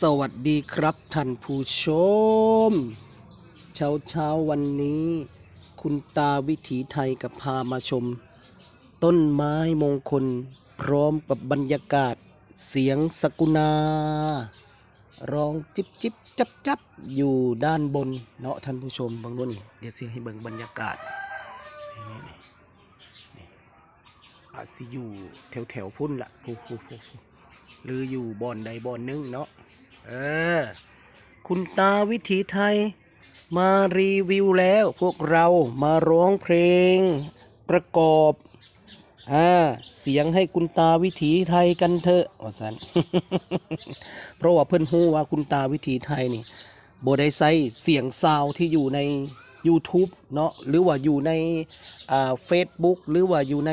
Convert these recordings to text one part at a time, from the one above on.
สวัสดีครับท่านผู้ชม เช้าเช้าวันนี้ คุณตาวิถีไทยกับพามาชม ต้นไม้มงคล พร้อมกับบรรยากาศ เสียงสกุณาร้องจิบจิบจับจับอยู่ด้านบน เนาะท่านผู้ชมบางดูนี่เดี๋ยวเสียให้เบิ่งบรรยากาศอาจสิอยู่แถวแถวๆพุ่นละผู้ผู้ผู้ผู้ หรืออยู่บ่อนใดบ่อนหนึงเนาะเออ คุณตาวิถีไทย มารีวิวแล้วพวกเรามาร้องเพลง ประกอบอ่าเสียงให้คุณตาวิถีไทยกันเถอะว่าสันเพราะว่าเพื่อนฮู้ว่าคุณตาวิถีไทยนี่โบได้ใส่เสียงซาวที่อยู่ใน YouTube เนาะหรือว่าอยู่ในอ่า Facebook หรือว่าอยู่ใน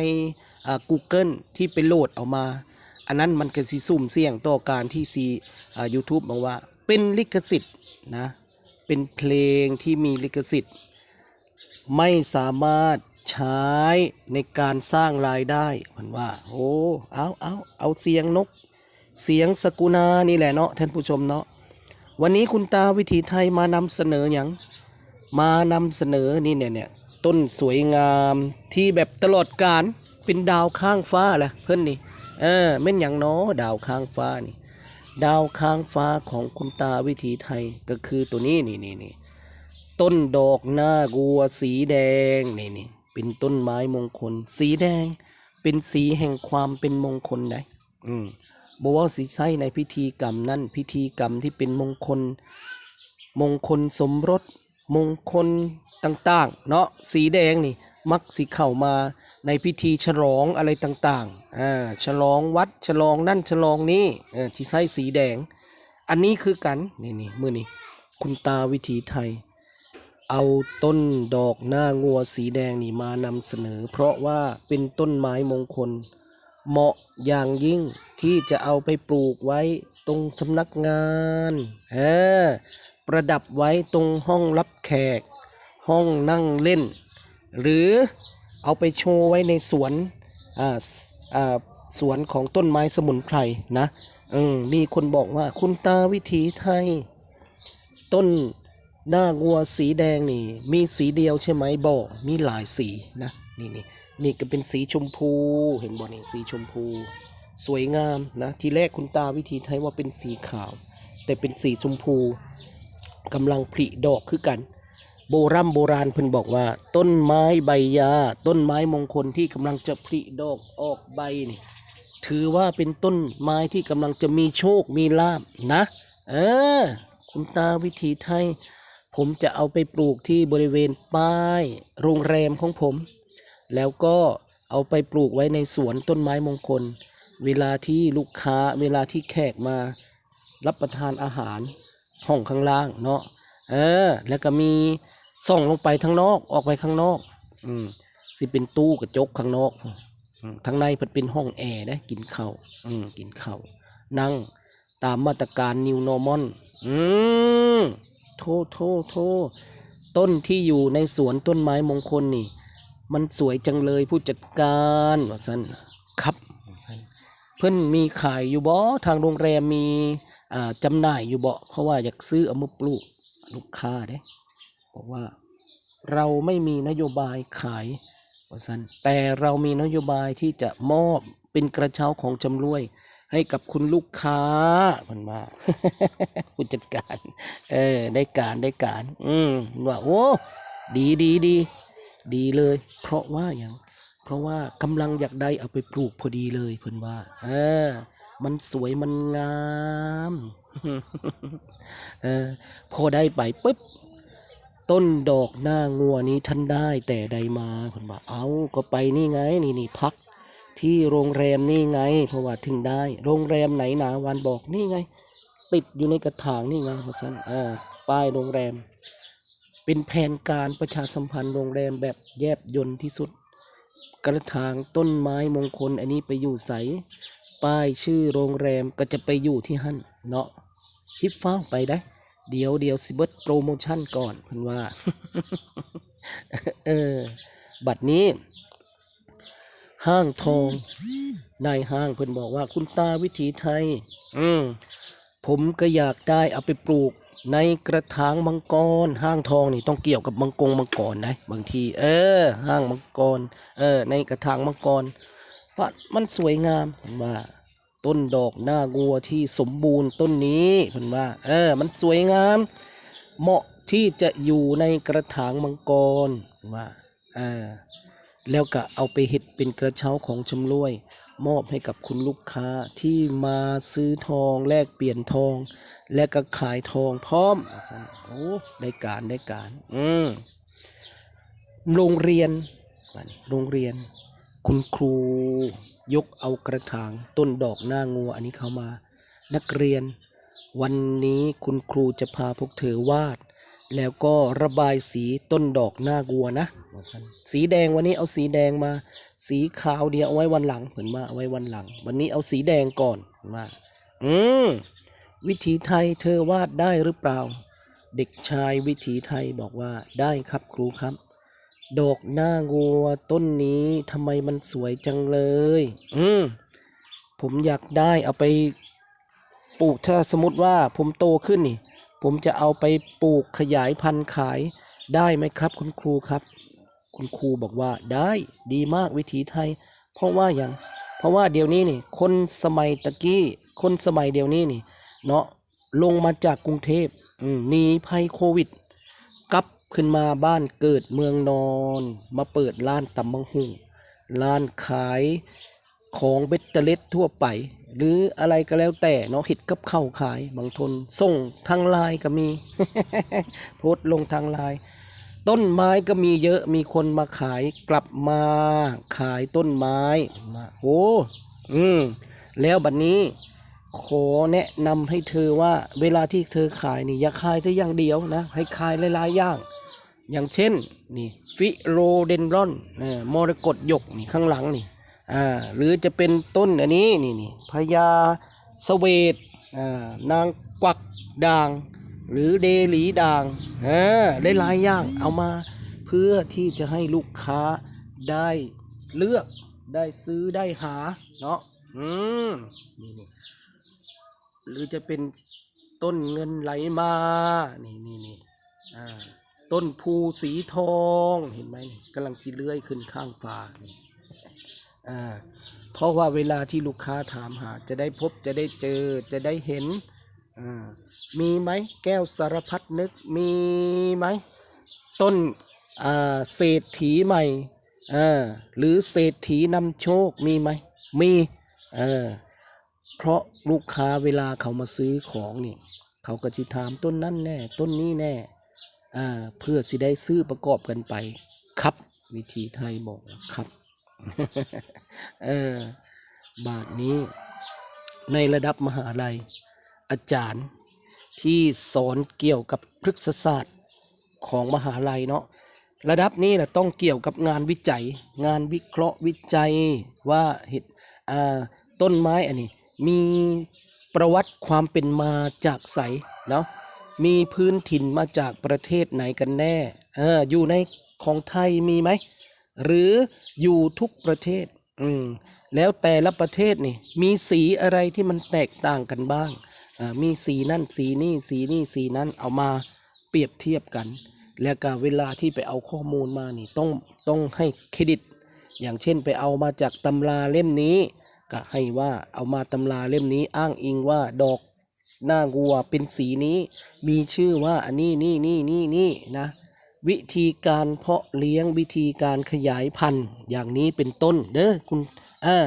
อ่า Google ที่ไปโหลดเอามา อันนั้นมันก็สิสุ่มเสี่ยงต่อการที่ซีอ่า YouTube บอกว่าเป็นลิขสิทธิ์นะเป็นเพลงที่มีลิขสิทธิ์ ไม่สามารถใช้ในการสร้างรายได้มันว่า โอ้เอาเอาเอาเสียงนก เสียงสกุณานี่แหละเนาะท่านผู้ชมเนาะวันนี้คุณตาวิถีไทยมานำเสนออย่างมานำเสนอนี่เนี่ยเนี่ยต้นสวยงามที่แบบตลอดการเป็นดาวข้างฟ้าแหละเพื่อนนี่ เออแม่นอย่างน้อดาวข้างฟ้านี่ ดาวข้างฟ้าของคุณตาวิถีไทยก็คือตัวนี้นี่นี่นี่ต้นดอกหน้ากัวสีแดงนี่นี่เป็นต้นไม้มงคล สีแดง เป็นสีแห่งความเป็นมงคลได้อืมบอกว่าสีใช้ในพิธีกรรมนั่นพิธีกรรมที่เป็นมงคล มงคลสมรสมงคลต่าง ๆ เนาะสีแดงนี่ มักสิเข้ามาในพิธีฉลองอะไรต่างๆอ่าฉลองวัดฉลองนั่นฉลองนี้เออที่ใช้สีแดง อันนี้คือกันนี่นี่มือนี่คุณตาวิถีไทย เอาต้นดอกหน้างัวสีแดงนี่มานำเสนอ เพราะว่าเป็นต้นไม้มงคล เหมาะอย่างยิ่งที่จะเอาไปปลูกไว้ตรงสำนักงานเออประดับไว้ตรงห้องรับแขก ห้องนั่งเล่น หรือเอาไปโชว์ไว้ในสวนอาสอ่าสวนของต้นไม้สมุนไพรนะอืมมีคนบอกว่าคุณตาวิถีไทย ต้นหน้างัวสีแดงนี่ มีสีเดียวใช่ไหมบอกมีหลายสีนะนี่นี่นี่ก็เป็นสีชมพูเห็นบ่นี่สีชมพู สวยงามนะทีแรกคุณตาวิธีไทยว่าเป็นสีขาว แต่เป็นสีชมพูกำลังผลิดอกคือกัน โบรโบราณเพิ่นบอกว่า ต้นไม้ใบยา ต้นไม้มงคลที่กำลังจะผลิดอกออกใบนี่ ถือว่าเป็นต้นไม้ที่กำลังจะมีโชคมีลาบนะ เออ คุณตาวิถีไทย ผมจะเอาไปปลูกที่บริเวณป้าย โรงแรมของผม แล้วก็เอาไปปลูกไว้ในสวนต้นไม้มงคล เวลาที่ลูกค้าเวลาที่แขกมา รับประทานอาหารห้องข้างล่างเนาะเออ แล้วก็มี ส่องลงไปข้างนอกออกไปข้างนอก อืมสิเป็นตู้กระจกข้างนอกอืมทางในเพิ่นเป็นห้องแอร์ได้กินข้าวอืมกินข้าวนั่งตามมาตรการ New Normal อืมโทโทโทต้นที่อยู่ในสวนต้นไม้มงคลนี่ มันสวยจังเลยผู้จัดการว่าซั่นครับว่าซั่นเพิ่นมีขายอยู่บ่ทางโรงแรมมีอ่าจำหน่ายอยู่บ่เพราะว่าอยากซื้อเอามาปลูกลูกค้าเด้ บอกว่า เราไม่มีนโยบายขายว่าซั่นแต่เรามีนโยบายที่จะมอบเป็นกระเช้าของจำรวย ให้กับคุณลูกค้าเพิ่นว่าผู้จัดการ เออ ได้การได้การ อืมว่าโอ้ดีดีดีดีเลย เพราะว่าอย่างเพราะว่ากำลังอยากได้เอาไปปลูกพอดีเลยเพิ่นว่า เออ มันสวยมันงาม เออ พอได้ไปปุ๊บ ต้นดอกหน้างัวนี้ท่านได้แต่ใดมาเพิ่นว่าเอาก็ไปนี่ไงนี่นี่พัก ที่โรงแรมนี่ไง เพราะว่าถึงได้ โรงแรมไหนหนาวันบอกนี่ไง ติดอยู่ในกระถางนี่ไงเพราะฉันอ่าป้ายโรงแรม เป็นแผนการประชาสัมพันธ์โรงแรมแบบแยบยนต์ที่สุด กระถางต้นไม้มงคลอันนี้ไปอยู่ใสป้ายชื่อโรงแรมก็จะไปอยู่ที่หั่นเนาะฮิปฟ้าไปได้ เดี๋ยวเดี๋ยวสิเบิดโปรโมชั่นก่อนเพิ่นว่า เออ บัดนี้ ห้างทองนายห้างเพิ่นบอกว่าคุณตาวิถีไทย อืมผมก็อยากได้เอาไปปลูกในกระถางมังกร ห้างทองนี่ต้องเกี่ยวกับมังกรมังกรนะบางที เออ ห้างมังกร เออ ในกระถางมังกรเพรมันสวยงามผมว่า ต้นดอกหน้างัวที่สมบูรณ์ต้นนี้ผมว่า เออ มันสวยงาม เหมาะที่จะอยู่ในกระถางมังกรว่าเออแล้วก็เอาไปเห็ดเป็นกระเช้าของชำรวย มอบให้กับคุณลูกค้าที่มาซื้อทองแลกเปลี่ยนทอง และก็ขายทองพร้อมโอ้ได้การได้การ อืมโรงเรียน โรงเรียน คุณครู ยกเอากระถางต้นดอกหน้างัวอันนี้เข้ามา นักเรียน วันนี้คุณครูจะพาพวกเธอวาด แล้วก็ระบายสีต้นดอกหน้างัวนะสีแดงวันนี้เอาสีแดงมา สีขาวเดียวเอาไว้วันหลังเหมือนมาเอาไว้วันหลัง วันนี้เอาสีแดงก่อนเห็นว่าอืมวิถีไทยเธอวาดได้หรือเปล่า เด็กชายวิถีไทยบอกว่าได้ครับครูครับ ดอกหน้างัวต้นนี้ทำไมมันสวยจังเลย อืม ผมอยากได้เอาไปปลูกถ้าสมมติว่าผมโตขึ้นนี่ ผมจะเอาไปปลูกขยายพันธุ์ขายได้ไหมครับ คุณครูครับ คุณครูบอกว่าได้ดีมากวิถีไทย เพราะว่าอย่าง เพราะว่าเดี๋ยวนี้นี่ คนสมัยตะกี้ คนสมัยเดี๋ยวนี้นี่ เนาะลงมาจากกรุงเทพหนีภัยโควิด ขึ้นมาบ้านเกิดเมืองนอน มาเปิดร้านตำบังหุงร้านขายของเบตเตเล็ดทั่วไป หรืออะไรก็แล้วแต่เนาะเห็ดกับข้าวขาย บางทนส่งทางไลน์ก็มี โพสลงทางไลน์ต้นไม้ก็มีเยอะมีคนมาขายกลับมาขายต้นไม้มาโอ้อืมแล้วบัดนนี้ ขอแนะนำให้เธอว่าเวลาที่เธอขายนี่อย่าขายแต่อย่างเดียวนะ ให้ขายหลายๆอย่าง อย่างเช่นนี่ฟิโรเดนรอนมรกตหยกนี่ข้างหลังนี่อ่าหรือจะเป็นต้นอันนี้นี่นี่พญาสเวตอ่านางกวักด่าง หรือเดลีด่างเออได้หลายอย่างเอามาเพื่อที่จะให้ลูกค้าได้เลือกได้ซื้อได้หาเนาะอืมนี่นี่หรือจะเป็นต้นเงินไหลมา นี่นี่นี่อ่า ต้นภูสีทองเห็นไหมกำลังจิเลื้อยขึ้นข้างฟ้าอ่าเพราะว่าเวลาที่ลูกค้าถามหา จะได้พบจะได้เจอจะได้เห็นอ่ามีไหมแก้วสารพัดนึกมีไหมต้นอ่าเศรษฐีใหม่อ่าหรือเศรษฐีนำโชคมีไหมมีเออเพราะลูกค้าเวลาเขามาซื้อของนี่เขาก็จะถามต้นนั่นแน่ ต้นนี้แน่ อ่าเพื่อสิได้ซื้อประกอบกันไปครับ วิธีไทยบอกครับเออบาทนี้ในระดับมหาลัย อาจารย์ที่สอนเกี่ยวกับพฤกษศาสตร์ของมหาลัยเนาะระดับนี้นะต้องเกี่ยวกับงานวิจัย งานวิเคราะห์วิจัยว่าเห็ดอ่าต้นไม้อันนี้ มีประวัติความเป็นมาจากไสเนาะ มีพื้นถิ่นมาจากประเทศไหนกันแน่ออยู่ในของไทยมีไหม หรืออยู่ทุกประเทศ อืม แล้วแต่ละประเทศนี่ มีสีอะไรที่มันแตกต่างกันบ้าง มีสีนั่นสีนี่สีนี่สีนั้นเอามาเปรียบเทียบกัน แล้วก็เวลาที่ไปเอาข้อมูลมานี่ต้องต้องให้เครดิต อย่างเช่นไปเอามาจากตำราเล่มนี้ ก็ให้ว่าเอามาตำราเล่มนี้อ้างอิงว่าดอก หน้างัวเป็นสีนี้ มีชื่อว่าอันนี้นี่นี่นี่นี่นะ วิธีการเพาะเลี้ยงวิธีการขยายพันธุ์อย่างนี้เป็นต้นเด้อคุณอ่า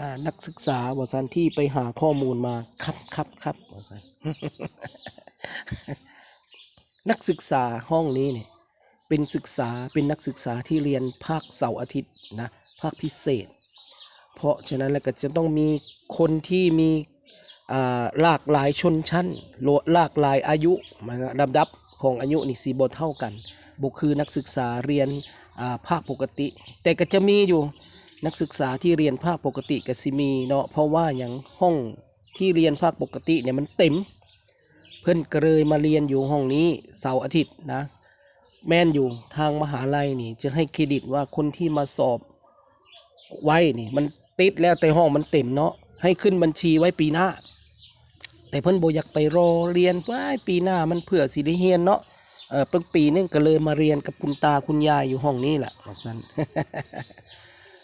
อ่านักศึกษาวสันที่ไปหาข้อมูลมาครับครับครับวสันนักศึกษาห้องนี้เนี่ยเป็นศึกษาเป็นนักศึกษาที่เรียนภาคเสาร์อาทิตย์นะภาคพิเศษ เพราะฉะนั้นแล้วก็จะต้องมีคนที่มี หลากหลายชนชั้นลหลากหลายอายุมันลำดับของอายุนี่สีบทเท่ากันบุคือนักศึกษาเรียนภาคปกติ แต่ก็จะมีอยู่นักศึกษาที่เรียนภาคปกติก็สิมีเนาะเพราะว่าอย่างห้องที่เรียนภาคปกติเนี่ยมันเต็ม เพิ่อนก็เลยมาเรียนอยู่ห้องนี้เสาร์อาทิตย์นะแม่นอยู่ทางมหาลัยนี่จะให้เครดิตว่าคนที่มาสอบไว้นี่มันติดแล้วแต่ห้องมันเต็มเนาะให้ขึ้นบัญชีไว้ปีหน้า แต่เพิ่นบ่อยากไปรอเรียนว่าปีหน้ามันเผื่อสิได้เรียนเนาะเออเพิ่งปีนึงก็เลยมาเรียนกับคุณตาคุณยายอยู่ห้องนี้แหละว่าซั่น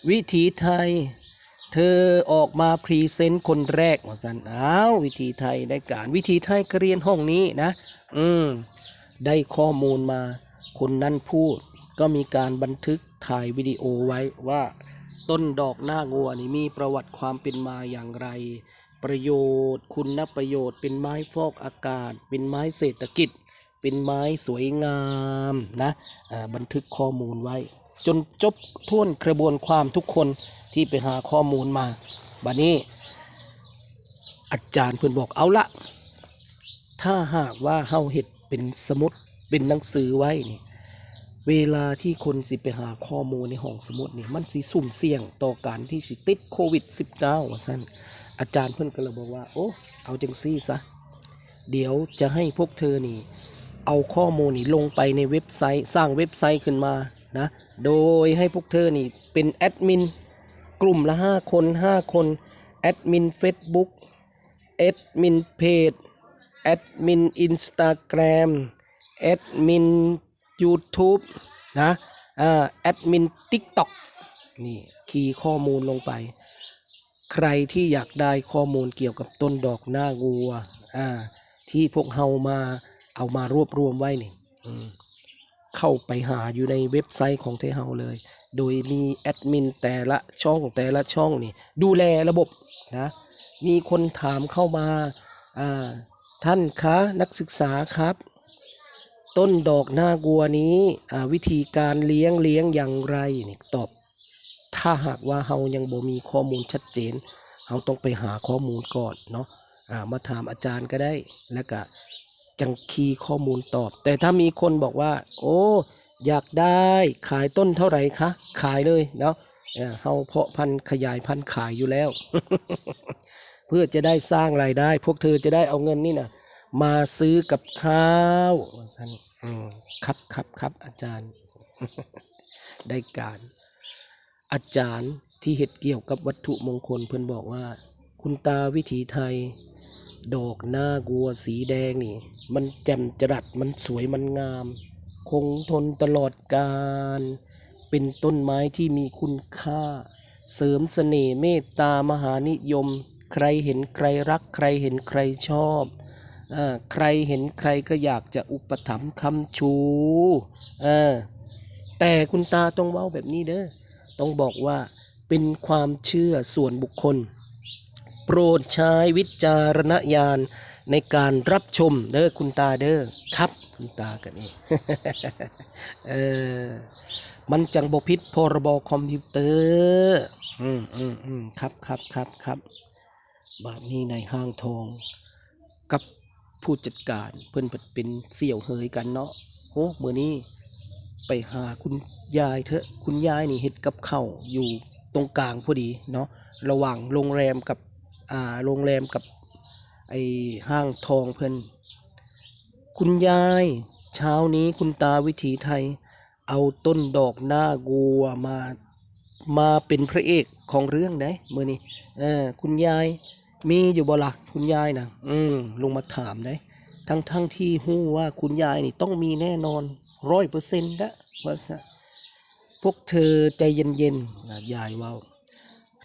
วิถีไทย เธอออกมาพรีเซนต์คนแรกว่าสันอ้าววิธีไทยได้การวิธีไทยก็เรียนห้องนี้นะ อืมได้ข้อมูลมา คนนั้นพูด ก็มีการบันทึกถ่ายวิดีโอไว้ว่า ต้นดอกหน้างัวนี่มีประวัติความเป็นมาอย่างไร ประโยชน์ คุณประโยชน์เป็นไม้ฟอกอากาศ เป็นไม้เศรษฐกิจ เป็นไม้สวยงามนะบันทึกข้อมูลไว้ จนจบท่วนกระบวนความทุกคนที่ไปหาข้อมูลมาบัดนี้ อาจารย์เพื่อนบอกเอาละถ้าหากว่าเฮาเห็ดเป็นสมุดเป็นหนังสือไว้นี่เวลาที่คนสิไปหาข้อมูลในห้องสมุดนี่มันสิสุ่มเสี่ยงต่อการที่สิติดโควิด -19 ว่าซั่น อาจารย์เพื่อนก็เลยบอกว่า โอ้ เอาจังซี่ซะ เดี๋ยวจะให้พวกเธอนี่ เอาข้อมูลนี่ลงไปในเว็บไซต์สร้างเว็บไซต์ขึ้นมานะ โดยให้พวกเธอนี่เป็นแอดมินกลุ่มละ 5 คน 5 คน แอดมิน Facebook แอดมินเพจ แอดมินอินสตาแกรม แอดมิน YouTube นะแอดมิน TikTok นี่ คีย์ข้อมูลลงไป ใครที่อยากได้ข้อมูลเกี่ยวกับต้นดอกหน้างัวอ่าที่พวกเฮามาเอามารวบรวมไว้นี่เข้าไปหาอยู่ในเว็บไซต์ของเทเฮาเลย โดยมีแอดมินแต่ละช่องแต่ละช่องนี่ ดูแลระบบนะมีคนถามเข้ามาอ่าท่านคะนักศึกษาครับ ต้นดอกหน้ากัวนี้วิธีการเลี้ยงเลี้ยงอย่างไรนี่ตอบ ถ้าหากว่าเฮายังบ่มีข้อมูลชัดเจนเฮาต้องไปหาข้อมูลก่อนเนาะอ่ามาถามอาจารย์ก็ได้แล้วก็จังคีข้อมูลตอบ แต่ถ้ามีคนบอกว่า โอ้ อยากได้ขายต้นเท่าไหร่คะ ขายเลยเนาะเฮาเพาะพันธุ์ขยายพันธุ์ขายอยู่แล้ว เพื่อจะได้สร้างรายได้ พวกเธอจะได้เอาเงินนี่นะมาซื้อกับข้าวว่าซั่นครับครับครับอาจารย์ ได้การ อาจารย์ที่เห็ดเกี่ยวกับวัตถุมงคลเพิ่อนบอกว่า คุณตาวิถีไทย ดอกหน้ากัวสีแดงนี่ มันแจ่มจรัสมันสวยมันงาม คงทนตลอดกาลเป็นต้นไม้ที่มีคุณค่า เสริมเสน่ห์เมตตามหานิยม ใครเห็นใครรัก ใครเห็นใครชอบอาใครเห็นใครก็อยากจะอุปถัมภ์คำชูแต่คุณตาต้องเว้าแบบนี้เด้อ ต้องบอกว่าเป็นความเชื่อส่วนบุคคล โปรดใช้วิจารณญาณในการรับชมเด้อคุณตาเด้อครับ คุณตากันนี่เออมันจังบพิษพรบคอมพิวเตอร์อืมอืมอืมครับครับครับครับบาทนี้ในห้างทอง กับผู้จัดการเพิ่นพันเป็นเสี่ยวเฮยกันเนาะโอ้เมื่อนี้ ไปหาคุณยายเถอะคุณยายนี่เฮ็ดกับข้าวอยู่ตรงกลางพอดีเนาะระหว่างโรงแรมกับอ่าโรงแรมกับไอห้างทองเพิ่นคุณยายเช้านี้คุณตาวิถีไทย เอาต้นดอกหน้ากัวมามาเป็นพระเอกของเรื่องได้เมื่อนี้เออคุณยายมีอยู่บ่ละคุณยายนะอืมลงมาถามได้ ทั้งทั้งที่หู้ว่าคุณยายนี่ต้องมีแน่นอนร้อยเปอร์เซ็นต์ละว่าซะพวกเธอใจเย็นๆนะยายว่า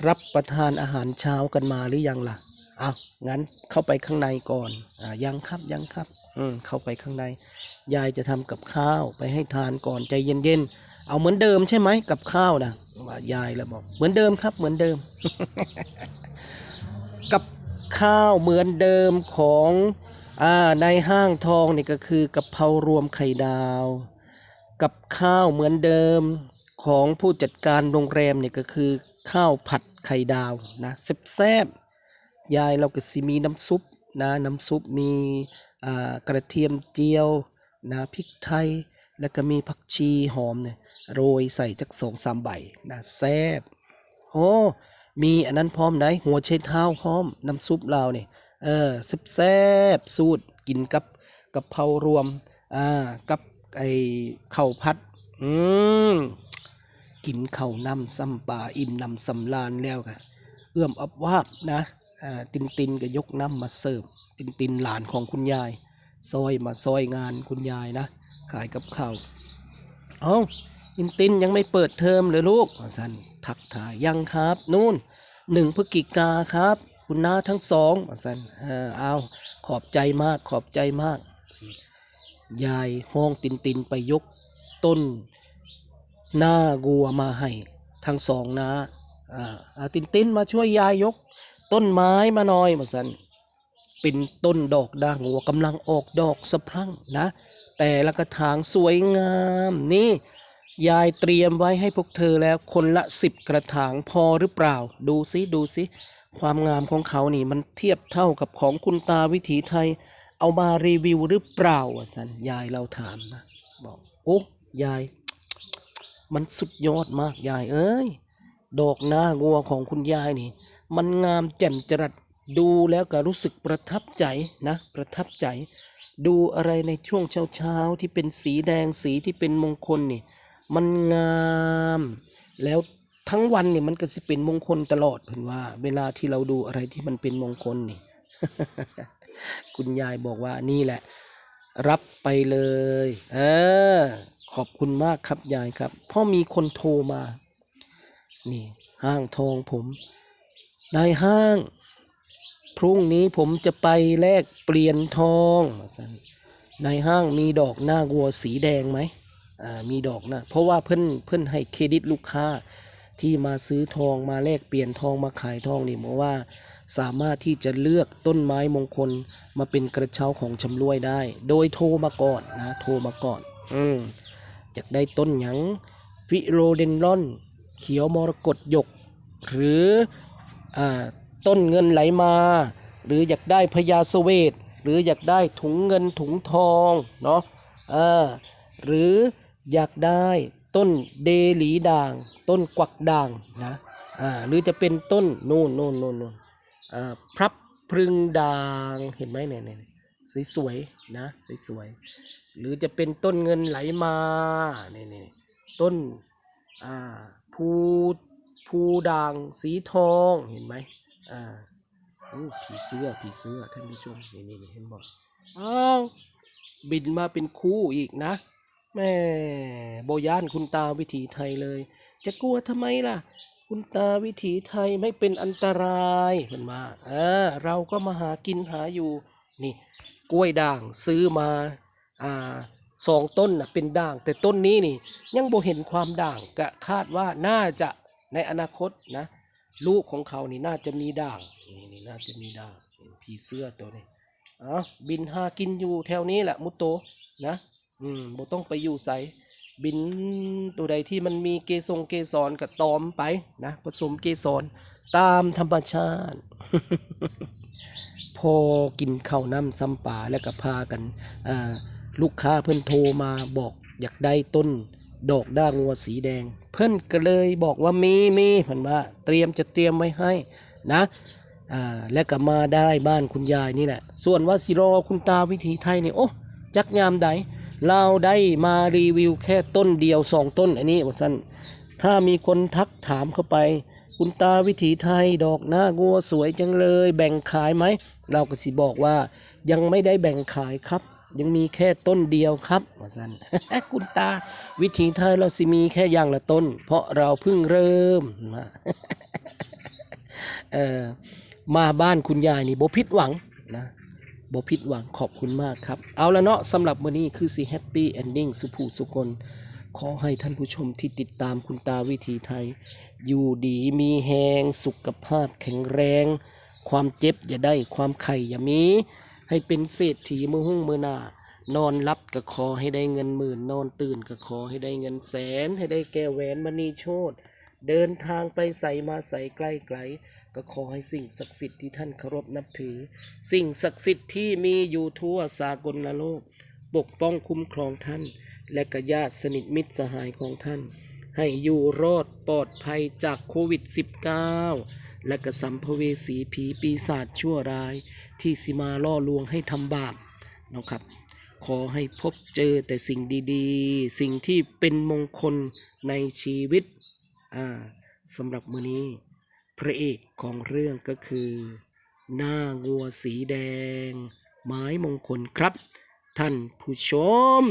รับประทานอาหารเช้ากันมาหรือยังล่ะอ้าวงั้นเข้าไปข้างในก่อนอ่ายังครับยังครับ อืมเข้าไปข้างใน ยายจะทำกับข้าวไปให้ทานก่อนใจเย็นๆ เอาเหมือนเดิมใช่ไหมกับข้าวนะว่ายายแล้วบอกเหมือนเดิมครับเหมือนเดิม กับข้าวเหมือนเดิมของ ในห้างทองนี่ก็คือกะเพรารวมไข่ดาว กับข้าวเหมือนเดิมของผู้จัดการโรงแรมเนี่ยก็คือข้าวผัดไข่ดาวนะแซ่บๆยายเราก็สิมีน้ำซุปนะน้ำซุปมีอ่ากระเทียมเจียวนะพริกไทย แล้วก็มีผักชีหอมเนี่ยโรยใส่จักสองสามใบนะแซ่บโอ้มีอันนั้นพร้อมได้หัวไชเท้าพร้อมน้ำซุปเราเนี่ย เออแซ่บสูตรกินกับกับเพรารวม อ่า กับไอ้ข้าวผัด อืมกินข้าวนำซ้ำปลาอิ่มนำสำลานแล้วค่ะเอื้อมอับวาบนะ อ่า ตินตินก็ยกน้ำมาเสิร์ฟ ตินตินหลานของคุณยาย ซอยมาซอยงานคุณยายนะ ขายกับข้าว เอ้า ตินตินยังไม่เปิดเทอมเลยลูกสันทักทายยังครับ นู่นหนึ่งพฤศจิกาครับ คุณน้าทั้งสองว่าสันเออเอาขอบใจมากขอบใจมาก ยายห้องตินตินไปยกต้น หน้างัวมาให้ทั้งสองนะอ่าอ่าตินตินมาช่วยยายยก ต้นไม้มาหน่อยมาสันเป็นต้นดอกด่างงัวกำลังออกดอกสะพรั่งนะ แต่ละกระถางสวยงามนี่ยายเตรียมไว้ให้พวกเธอแล้วคนละสิบกระถางพอหรือเปล่า ดูซิดูซิ ความงามของเขานี่มันเทียบเท่ากับของคุณตาวิถีไทย เอามารีวิวหรือเปล่าวะสันยายเราถามนะบอกโอ้ยาย มันสุดยอดมากยายเอ้ยดอกหน้างัวของคุณยายนี่ มันงามแจ่มจรัสดูแล้วก็รู้สึกประทับใจนะ ประทับใจ ดูอะไรในช่วงเช้าๆที่เป็นสีแดงสีที่เป็นมงคลนี่ มันงามแล้ว ทั้งวันเนี่ยมันก็สิเป็นมงคลตลอดเพิ่นว่า เวลาที่เราดูอะไรที่มันเป็นมงคลนี่ คุณยายบอกว่านี่แหละ รับไปเลย เออ ขอบคุณมากครับยายครับพ่อมีคนโทรมา นี่ ห้างทองผมนายห้าง พรุ่งนี้ผมจะไปแลกเปลี่ยนทองสันในห้างมีดอกหน้าวัวสีแดงไหมอ่ามีดอกนะเพราะว่าเพิ่นเพิ่นให้เครดิตลูกค้า ที่มาซื้อทองมาแลกเปลี่ยนทองมาขายทองนี่บอกว่า สามารถที่จะเลือกต้นไม้มงคลมาเป็นกระเช้าของชำรวยได้ โดยโทรมาก่อนนะโทรมาก่อน อืมอยากได้ต้นหยังฟิโรเดนรอน เขียวมรกตหยก หรืออ่าต้นเงินไหลมา หรืออยากได้พญาสเวตหรืออยากได้ถุงเงินถุงทองเนาะอ่าหรืออยากได้ ต้นเดหลีด่าง ต้นกวักด่างนะอ่าหรือจะเป็นต้นนู่นนู่นนู่นนู่นอ่าพรับพรึงด่างเห็นไหมเนี่ยเนี่ยสวยๆนะสวยๆหรือจะเป็นต้นเงินไหลมาเนี่ยเนี่ยต้นอ่าภูภูด่างสีทองเห็นไหมอ่าโอ้ผีเสื้อผีเสื้อท่านผู้ชมนี่นี่นี่เห็นบอกอ้าวบินมาเป็นคู่อีกนะ แม่โบย่านคุณตาวิถีไทยเลย จะกลัวทำไมล่ะ คุณตาวิถีไทยไม่เป็นอันตรายเห็นมาเออเราก็มาหากินหาอยู่ นี่ กล้วยด่างซื้อมาอ่าสองต้นนะเป็นด่าง แต่ต้นนี้นี่ ยังโบเห็นความด่างกะคาดว่าน่าจะในอนาคตนะ ลูกของเขานี่น่าจะมีด่างนี่นี่น่าจะมีด่างนี่ผีเสื้อตัวนี้อ้าบินหากินอยู่แถวนี้แหละมุตโตนะ อืมบ่ต้องไปอยู่ใสบินตัวใดที่มันมีเกสงเกสรกับตอมไปนะผสมเกสรตามธรรมชาติ พอกินข้าวน้ำซ้ำป่าแล้วก็พากันลูกค้าเพิ่อนโทรมาบอกอยากได้ต้น ดอกด้างงัวสีแดง เพิ่อนก็เลยบอกว่ามีมีเพิ่นว่าเตรียมจะเตรียมไว้ให้นะและก็มาได้บ้านคุณยายนี่แหละ ส่วนว่าสิรอคุณตาวิถีไทยเนี่ยโอ้จักยามใด เราได้มารีวิวแค่ต้นเดียวสองต้นอันนี้ว่าสั้นถ้ามีคนทักถามเข้าไป คุณตาวิถีไทยดอกหน้างัวสวยจังเลย แบ่งขายไหม เราก็สิบอกว่า ยังไม่ได้แบ่งขายครับ ยังมีแค่ต้นเดียวครับว่าสั้นคุณตาวิถีไทยเราสิมีแค่อย่างละต้น เพราะเราเพิ่งเริ่มมาเออมาบ้านคุณยายนี่บ่ผิดหวังนะ บ่ผิดหวังขอบคุณมากครับ เอาละเนาะสำหรับวันนี้คือสิแฮปปี้เอนดิ้งสุภูสุคนขอให้ท่านผู้ชมที่ติดตามคุณตาวิถีไทย อยู่ดีมีแหงสุขภาพแข็งแรง ความเจ็บอย่าได้ความไข่อย่ามี ให้เป็นเศรษฐีมือหุ้งมือหน้านอนรับก็ขอให้ได้เงินหมื่น นอนตื่นก็ขอให้ได้เงินแสน ให้ได้แก้วแหวนมณีโชตเดินทางไปใส่มาใส่ใกล้ไกล ก็ขอให้สิ่งศักดิ์สิทธิ์ที่ท่านเคารพนับถือ สิ่งศักดิ์สิทธิ์ที่มีอยู่ทั่วสากลโลก ปกป้องคุ้มครองท่าน และกญาติสนิทมิตรสหายของท่าน ให้อยู่รอดปลอดภัยจากโควิด -19 และกสัมภเวสีผีปีศาจชั่วร้าย ที่สิมาล่อลวงให้ทำบาปนะครับ ขอให้พบเจอแต่สิ่งดีๆ สิ่งที่เป็นมงคลในชีวิตอ่าสำหรับมื้อนี้ พระเอกของเรื่องก็คือ หน้างัวสีแดง ไม้มงคลครับ ท่านผู้ชม